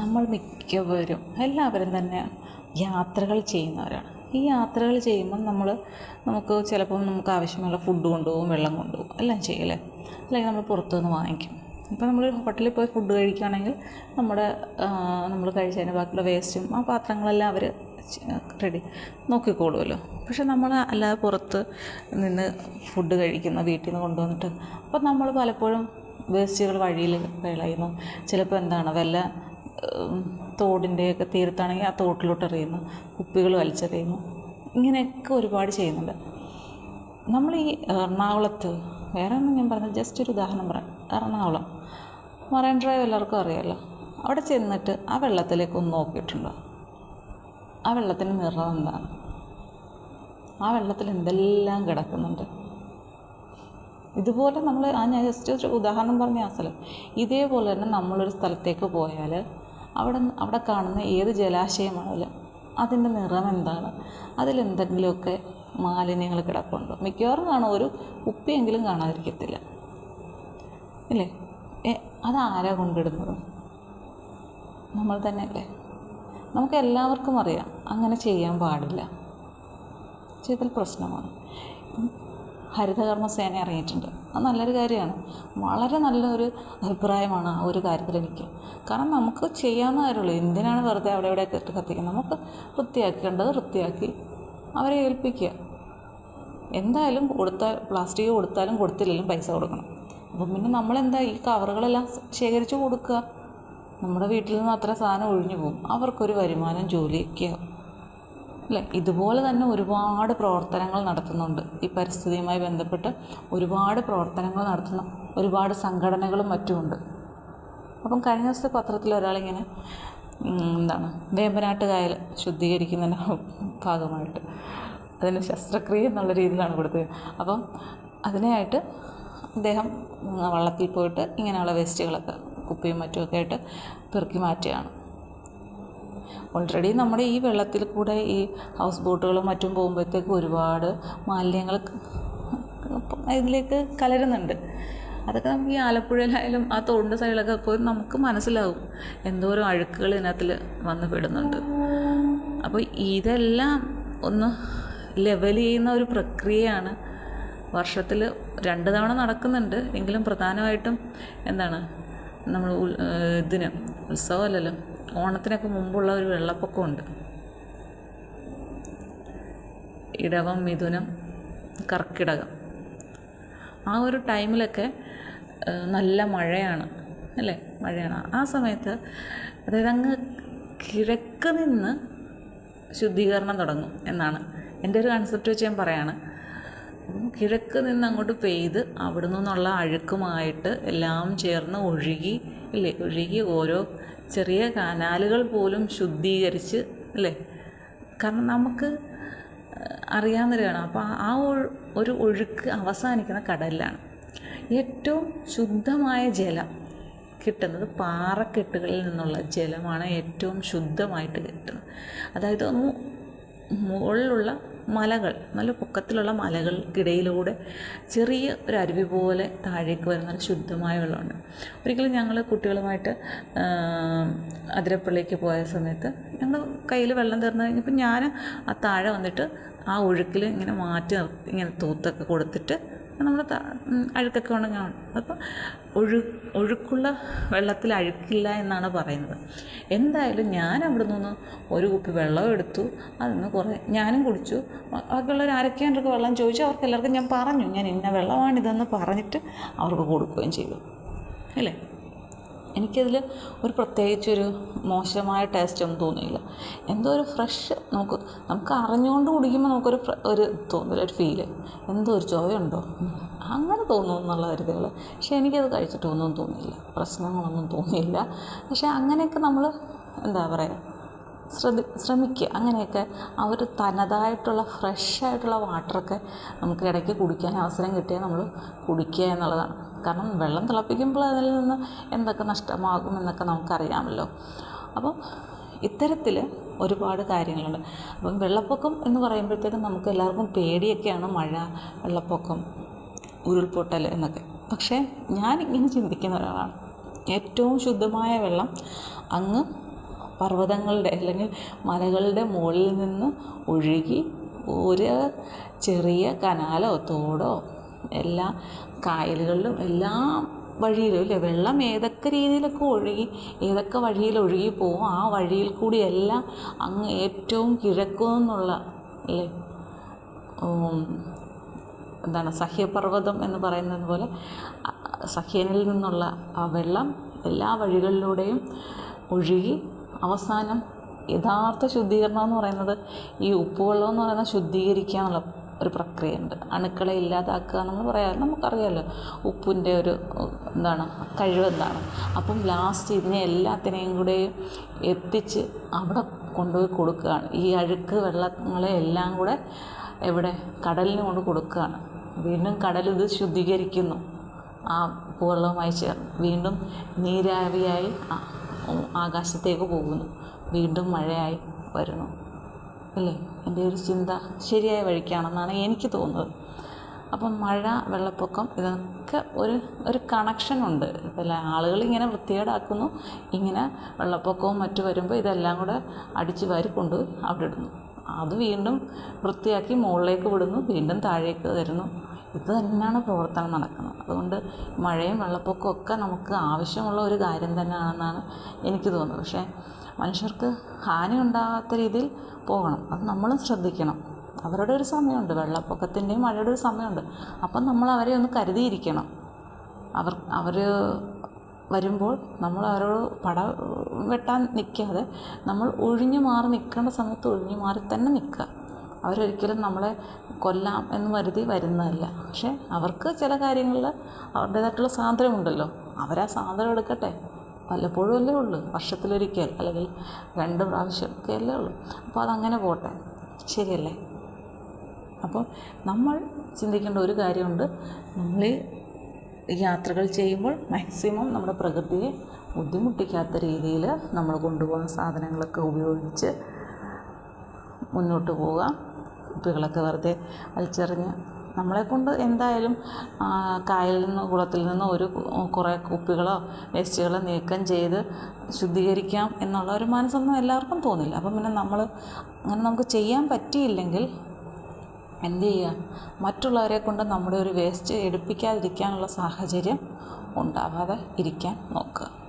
നമ്മൾ മിക്കവരും എല്ലാവരും തന്നെ യാത്രകൾ ചെയ്യുന്നവരാണ്. ഈ യാത്രകൾ ചെയ്യുമ്പം നമ്മൾ നമുക്ക് ചിലപ്പം നമുക്ക് ആവശ്യമുള്ള ഫുഡ് കൊണ്ടുപോകും വെള്ളം കൊണ്ടുപോകും എല്ലാം ചെയ്യല്ലേ അല്ലെങ്കിൽ നമ്മൾ പുറത്തുനിന്ന് വാങ്ങിക്കും. ഇപ്പോൾ നമ്മൾ ഹോട്ടലിൽ പോയി ഫുഡ് കഴിക്കുകയാണെങ്കിൽ നമ്മുടെ നമ്മൾ കഴിച്ചതിന് ബാക്കിയുള്ള വേസ്റ്റും ആ പാത്രങ്ങളെല്ലാം അവർ റെഡി നോക്കിക്കോളുമല്ലോ പക്ഷെ നമ്മൾ അല്ലാതെ പുറത്ത് നിന്ന് ഫുഡ് കഴിക്കുന്ന വീട്ടിൽ നിന്ന് കൊണ്ടുവന്നിട്ട് അപ്പം നമ്മൾ പലപ്പോഴും വേസ്റ്റുകൾ വഴിയിൽ കളയുന്നു. ചിലപ്പോൾ എന്താണ് വല്ല തോടിന്റെയൊക്കെ തീരത്താണെങ്കിൽ ആ തോട്ടിലോട്ട് എറിയുന്നു. കുപ്പികൾ വലിച്ചെറിയുന്നു ഇങ്ങനെയൊക്കെ ഒരുപാട് ചെയ്യുന്നുണ്ട്. നമ്മൾ ഈ എറണാകുളത്ത് വേറെ ഒന്നും ഞാൻ പറഞ്ഞത് ജസ്റ്റ് ഒരു ഉദാഹരണം പറയാം. എറണാകുളം. മറൈൻ ഡ്രൈവ് എല്ലാവർക്കും അറിയാമല്ലോ അവിടെ ചെന്നിട്ട് ആ വെള്ളത്തിലേക്ക് ഒന്ന് നോക്കിയിട്ടുണ്ടോ? ആ വെള്ളത്തിന് നിറം എന്താണ്? ആ വെള്ളത്തിൽ എന്തെല്ലാം കിടക്കുന്നുണ്ട്? ഇതുപോലെ നമ്മൾ ആ ഞാൻ ജസ്റ്റ് ഒരു ഉദാഹരണം പറഞ്ഞ ആ ഇതേപോലെ തന്നെ നമ്മളൊരു സ്ഥലത്തേക്ക് പോയാൽ അവിടെ അവിടെ കാണുന്ന ഏത് ജലാശയമാണെങ്കിലും അതിന്റെ നിറം എന്താണ്? അതിലെന്തെങ്കിലുമൊക്കെ മാലിന്യങ്ങൾ കിടപ്പുണ്ടോ? മിക്കവാറും കാണും ഒരു ഉപ്പിയെങ്കിലും കാണാതിരിക്കത്തില്ല. ഇല്ലേ? ഏ അതാരാ കൊണ്ടിടുന്നത്? നമ്മൾ തന്നെയല്ലേ നമുക്ക് എല്ലാവർക്കും അറിയാം അങ്ങനെ ചെയ്യാൻ പാടില്ല. ചെയ്താൽ പ്രശ്നമാണ്. ഹരിതകർമ്മ ഇറങ്ങിയിട്ടുണ്ട്. അത് നല്ലൊരു കാര്യമാണ്. വളരെ നല്ലൊരു അഭിപ്രായമാണ് ആ ഒരു കാര്യത്തിൽ എനിക്ക്. കാരണം നമുക്ക് ചെയ്യാവുന്ന കാര്യമുള്ളൂ. എന്തിനാണ് വെറുതെ അവിടെ ഇവിടെ കത്തിക്കുന്നത്? നമുക്ക് വൃത്തിയാക്കേണ്ടത് വൃത്തിയാക്കി അവരെ ഏൽപ്പിക്കുക. എന്തായാലും കൊടുത്താൽ പ്ലാസ്റ്റിക് കൊടുത്താലും കൊടുത്തില്ലെങ്കിലും പൈസ കൊടുക്കണം. അപ്പം പിന്നെ നമ്മളെന്താ ഈ കവറുകളെല്ലാം ശേഖരിച്ച് കൊടുക്കുക? നമ്മുടെ വീട്ടിൽ നിന്ന് അത്ര സാധനം ഒഴിഞ്ഞു പോകും. അവർക്കൊരു വരുമാനം ജോലിയൊക്കെ ആവും അല്ലേ ഇതുപോലെ തന്നെ ഒരുപാട് പ്രവർത്തനങ്ങൾ നടത്തുന്നുണ്ട്. ഈ പരിസ്ഥിതിയുമായി ബന്ധപ്പെട്ട് ഒരുപാട് പ്രവർത്തനങ്ങൾ നടത്തുന്ന ഒരുപാട് സംഘടനകളും മറ്റുമുണ്ട്. അപ്പം കഴിഞ്ഞ ദിവസത്തെ പത്രത്തിൽ ഒരാളിങ്ങനെ എന്താണ് വേമ്പനാട്ട് കായൽ ശുദ്ധീകരിക്കുന്നതിന്റെ ഭാഗമായിട്ട് അതിന് ശസ്ത്രക്രിയ എന്നുള്ള രീതിയിലാണ് കൊടുത്തത്. അപ്പം അതിനായിട്ട് അദ്ദേഹം വള്ളത്തിൽ പോയിട്ട് ഇങ്ങനെയുള്ള വേസ്റ്റുകളൊക്കെ കുപ്പിയും മറ്റുമൊക്കെ ആയിട്ട് പെറുക്കി മാറ്റുകയാണ്. ഓൾറെഡി നമ്മുടെ ഈ വെള്ളത്തിൽ കൂടെ ഈ ഹൗസ് ബോട്ടുകളും മറ്റും പോകുമ്പോഴത്തേക്ക് ഒരുപാട് മാലിന്യങ്ങൾ ഇതിലേക്ക് കലരുന്നുണ്ട്. അതൊക്കെ നമുക്ക് ഈ ആലപ്പുഴയിലായാലും ആ തോണ്ട സൈഡിലൊക്കെ പോയി നമുക്ക് മനസ്സിലാവും എന്തോരം അഴുക്കുകൾ ഇതിനകത്തിൽ വന്ന് പെടുന്നുണ്ട്. അപ്പോൾ ഇതെല്ലാം ഒന്ന് ലെവൽ ചെയ്യുന്ന ഒരു പ്രക്രിയയാണ്. വർഷത്തിൽ രണ്ട് തവണ നടക്കുന്നുണ്ട്. എങ്കിലും പ്രധാനമായിട്ടും എന്താണ്? നമ്മൾ ഇതിന് ഉത്സവമല്ലല്ലോ ഓണത്തിനൊക്കെ മുമ്പുള്ള ഒരു വെള്ളപ്പൊക്കമുണ്ട് ഇടവം മിഥുനം കർക്കിടകം. ആ ഒരു ടൈമിലൊക്കെ നല്ല മഴയാണ് അല്ലേ? മഴയാണ്. ആ സമയത്ത് അതായത് അങ്ങ് കിഴക്ക് നിന്ന് ശുദ്ധീകരണം തുടങ്ങും എന്നാണ്. എന്റെ ഒരു കൺസെപ്റ്റ് വെച്ച് ഞാൻ അപ്പം കിഴക്ക് നിന്ന് അങ്ങോട്ട് പെയ്ത് അവിടെ നിന്നുള്ള അഴുക്കുമായിട്ട് എല്ലാം ചേർന്ന് ഒഴുകി അല്ലേ ഒഴുകി ഓരോ ചെറിയ കനാലുകൾ പോലും ശുദ്ധീകരിച്ച് അല്ലേ കാരണം നമുക്ക് അറിയാവുന്നവരാണ് അപ്പോൾ ആ ഒരു ഒഴുക്ക് അവസാനിക്കുന്ന കടലിലാണ്. ഏറ്റവും ശുദ്ധമായ ജലം കിട്ടുന്നത് പാറക്കെട്ടുകളിൽ നിന്നുള്ള ജലമാണ് ഏറ്റവും ശുദ്ധമായിട്ട് കിട്ടുന്നത്. അതായത് ഒന്ന് മുകളിലുള്ള മലകൾ നല്ല പൊക്കത്തിലുള്ള മലകൾക്കിടയിലൂടെ ചെറിയ ഒരു അരുവി പോലെ താഴേക്ക് വരുന്ന ശുദ്ധമായ വെള്ളമുണ്ട്. ഒരിക്കലും ഞങ്ങൾ കുട്ടികളുമായിട്ട് അതിരപ്പള്ളിക്ക് പോയ സമയത്ത് ഞങ്ങൾ കയ്യിൽ വെള്ളം തീർന്നു കഴിഞ്ഞപ്പോൾ ഞാൻ ആ താഴെ വന്നിട്ട് ആ ഒഴുക്കിൽ ഇങ്ങനെ മാറ്റി നിർത്തി ഇങ്ങനെ തൂത്തൊക്കെ കൊടുത്തിട്ട് നമ്മൾ അഴുക്കൊക്കെ ഉണ്ടെങ്കിൽ അപ്പോൾ ഒഴു ഒഴുക്കുള്ള വെള്ളത്തിൽ അഴുക്കില്ല എന്നാണ് പറയുന്നത്. എന്തായാലും ഞാൻ അവിടെ നിന്ന് ഒരു കുപ്പി വെള്ളം എടുത്തു. അതിൽ നിന്ന് കുറേ ഞാനും കുടിച്ചു. ബാക്കിയുള്ളവർ ആരൊക്കെയാണ് വെള്ളം ചോദിച്ചു അവർക്ക് എല്ലാവർക്കും ഞാൻ പറഞ്ഞു. ഞാൻ ഇന്ന വെള്ളമാണിതെന്ന് പറഞ്ഞിട്ട് അവർക്ക് കൊടുക്കുകയും ചെയ്തു. അല്ലേ? എനിക്കതിൽ ഒരു പ്രത്യേകിച്ചൊരു മോശമായ ടേസ്റ്റൊന്നും തോന്നിയില്ല. എന്തോ ഒരു ഫ്രഷ് നമുക്ക് നമുക്ക് അറിഞ്ഞുകൊണ്ട് കുടിക്കുമ്പോൾ നമുക്കൊരു ഒരു തോന്നില്ല ഒരു ഫീൽ എന്തോ ഒരു ചോയുണ്ടോ അങ്ങനെ തോന്നും എന്നുള്ള കരുതുകൾ പക്ഷേ എനിക്കത് കഴിച്ചിട്ടൊന്നും തോന്നിയില്ല. പ്രശ്നങ്ങളൊന്നും തോന്നിയില്ല. പക്ഷേ അങ്ങനെയൊക്കെ നമ്മൾ എന്താ പറയുക ശ്രദ്ധി ശ്രമിക്കുക. അങ്ങനെയൊക്കെ ആ ഒരു തനതായിട്ടുള്ള ഫ്രഷ് ആയിട്ടുള്ള വാട്ടറൊക്കെ നമുക്ക് ഇടയ്ക്ക് കുടിക്കാൻ അവസരം കിട്ടിയാൽ നമ്മൾ കുടിക്കുക എന്നുള്ളതാണ്. കാരണം വെള്ളം തിളപ്പിക്കുമ്പോൾ അതിൽ നിന്ന് എന്തൊക്കെ നഷ്ടമാകും എന്നൊക്കെ നമുക്കറിയാമല്ലോ. അപ്പം ഇത്തരത്തിൽ ഒരുപാട് കാര്യങ്ങളുണ്ട്. അപ്പം വെള്ളപ്പൊക്കം എന്ന് പറയുമ്പോഴത്തേക്കും നമുക്ക് എല്ലാവർക്കും പേടിയൊക്കെയാണ് മഴ വെള്ളപ്പൊക്കം ഉരുൾപൊട്ടൽ എന്നൊക്കെ. പക്ഷേ ഞാൻ ഇങ്ങനെ ചിന്തിക്കുന്ന ഒരാളാണ്. ഏറ്റവും ശുദ്ധമായ വെള്ളം അങ്ങ് പർവതങ്ങളുടെ അല്ലെങ്കിൽ മലകളുടെ മുകളിൽ നിന്ന് ഒഴുകി ഒരു ചെറിയ കനാലോ തോടോ എല്ലാ കായലുകളിലും എല്ലാ വഴിയിലും അല്ലേ വെള്ളം ഏതൊക്കെ രീതിയിലൊക്കെ ഒഴുകി ഏതൊക്കെ വഴിയിൽ ഒഴുകി പോവും ആ വഴിയിൽ കൂടി എല്ലാം അങ്ങ് ഏറ്റവും കിഴക്കുനിന്നുള്ള അല്ലേ എന്താണ് സഹ്യപർവതം എന്ന് പറയുന്നത് പോലെ സഹ്യനിൽ നിന്നുള്ള ആ വെള്ളം എല്ലാ വഴികളിലൂടെയും ഒഴുകി അവസാനം യഥാർത്ഥ ശുദ്ധീകരണം എന്ന് പറയുന്നത് ഈ ഉപ്പുവെള്ളം എന്ന് പറയുന്നത് ശുദ്ധീകരിക്കുക എന്നുള്ള ഒരു പ്രക്രിയയുണ്ട്. അണുക്കളെ ഇല്ലാതാക്കുക എന്ന് പറയാറ് നമുക്കറിയാമല്ലോ ഉപ്പിന്റെ ഒരു എന്താണ് കഴിവ് എന്താണ്. അപ്പം ലാസ്റ്റ് ഇതിനെ എല്ലാത്തിനെയും കൂടെ എത്തിച്ച് അവിടെ കൊണ്ടുപോയി കൊടുക്കുകയാണ്. ഈ അഴുക്ക് വെള്ളങ്ങളെ എല്ലാം കൂടെ എവിടെ? കടലിന് കൊണ്ട് കൊടുക്കുകയാണ്. വീണ്ടും കടൽ ഇത് ശുദ്ധീകരിക്കുന്നു. ആ ഉപ്പുവെള്ളവുമായി ചേർന്ന് വീണ്ടും നീരാവിയായി ആകാശത്തേക്ക് പോകുന്നു. വീണ്ടും മഴയായി വരുന്നു. അല്ലേ? എന്റെ ഒരു ചിന്ത ശരിയായ വഴിക്കാണെന്നാണ് എനിക്ക് തോന്നുന്നത്. അപ്പം മഴ വെള്ളപ്പൊക്കം ഇതൊക്കെ ഒരു ഒരു കണക്ഷൻ ഉണ്ട്. ഇപ്പം ആളുകൾ ഇങ്ങനെ വൃത്തികേടാക്കുന്നു. ഇങ്ങനെ വെള്ളപ്പൊക്കവും മറ്റു വരുമ്പോൾ ഇതെല്ലാം കൂടെ അടിച്ചു വാരി കൊണ്ട് അവിടെ ഇടുന്നു. അത് വീണ്ടും വൃത്തിയാക്കി മുകളിലേക്ക് വിടുന്നു. വീണ്ടും താഴേക്ക് തരുന്നു ഇത് തന്നെയാണ് പ്രവർത്തനം നടക്കുന്നത്. അതുകൊണ്ട് മഴയും വെള്ളപ്പൊക്കവും ഒക്കെ നമുക്ക് ആവശ്യമുള്ള ഒരു കാര്യം തന്നെയാണെന്നാണ് എനിക്ക് തോന്നുന്നത്. പക്ഷേ മനുഷ്യർക്ക് ഹാനി ഉണ്ടാകാത്ത രീതിയിൽ പോകണം. അത് നമ്മളും ശ്രദ്ധിക്കണം. അവരുടെ ഒരു സമയമുണ്ട്. വെള്ളപ്പൊക്കത്തിന്റെയും മഴയുടെ ഒരു സമയമുണ്ട്. അപ്പം നമ്മൾ അവരെ ഒന്ന് കരുതിയിരിക്കണം. അവർ അവർ വരുമ്പോൾ നമ്മൾ അവരോട് പട വെട്ടാൻ നിൽക്കാതെ നമ്മൾ ഒഴിഞ്ഞു മാറി നിൽക്കേണ്ട സമയത്ത് ഒഴിഞ്ഞു മാറി തന്നെ നിൽക്കുക. അവരൊരിക്കലും നമ്മളെ കൊല്ലാം എന്ന് കരുതി വരുന്നതല്ല. പക്ഷെ അവർക്ക് ചില കാര്യങ്ങളിൽ അവരുടേതായിട്ടുള്ള സ്വാതന്ത്ര്യമുണ്ടല്ലോ അവരാ സ്വാതന്ത്ര്യം എടുക്കട്ടെ. പലപ്പോഴും അല്ലേ ഉള്ളൂ. വർഷത്തിലൊരിക്കൽ അല്ലെങ്കിൽ രണ്ട് പ്രാവശ്യം ഒക്കെ അല്ലേ ഉള്ളൂ. അപ്പോൾ അതങ്ങനെ പോട്ടെ. ശരിയല്ലേ? അപ്പോൾ നമ്മൾ ചിന്തിക്കേണ്ട ഒരു കാര്യമുണ്ട്. നമ്മൾ ഈ യാത്രകൾ ചെയ്യുമ്പോൾ മാക്സിമം നമ്മുടെ പ്രകൃതിയെ ബുദ്ധിമുട്ടിക്കാത്ത രീതിയിൽ നമ്മൾ കൊണ്ടുപോകുന്ന സാധനങ്ങളൊക്കെ ഉപയോഗിച്ച് മുന്നോട്ട് പോവുക. കുപ്പികളൊക്കെ വെറുതെ വലിച്ചെറിഞ്ഞ് നമ്മളെക്കൊണ്ട് എന്തായാലും കായലിൽ നിന്നോ കുളത്തിൽ നിന്നോ ഒരു കുറേ കുപ്പികളോ വേസ്റ്റുകളോ നീക്കം ചെയ്ത് ശുദ്ധീകരിക്കാം എന്നുള്ള ഒരു മനസ്സൊന്നും എല്ലാവർക്കും തോന്നില്ല. അപ്പം പിന്നെ നമ്മൾ അങ്ങനെ നമുക്ക് ചെയ്യാൻ പറ്റിയില്ലെങ്കിൽ എന്ത് ചെയ്യുക? മറ്റുള്ളവരെ കൊണ്ട് നമ്മുടെ ഒരു വേസ്റ്റ് എടുപ്പിക്കാതിരിക്കാനുള്ള സാഹചര്യം ഉണ്ടാവാതെ ഇരിക്കാൻ നോക്കുക.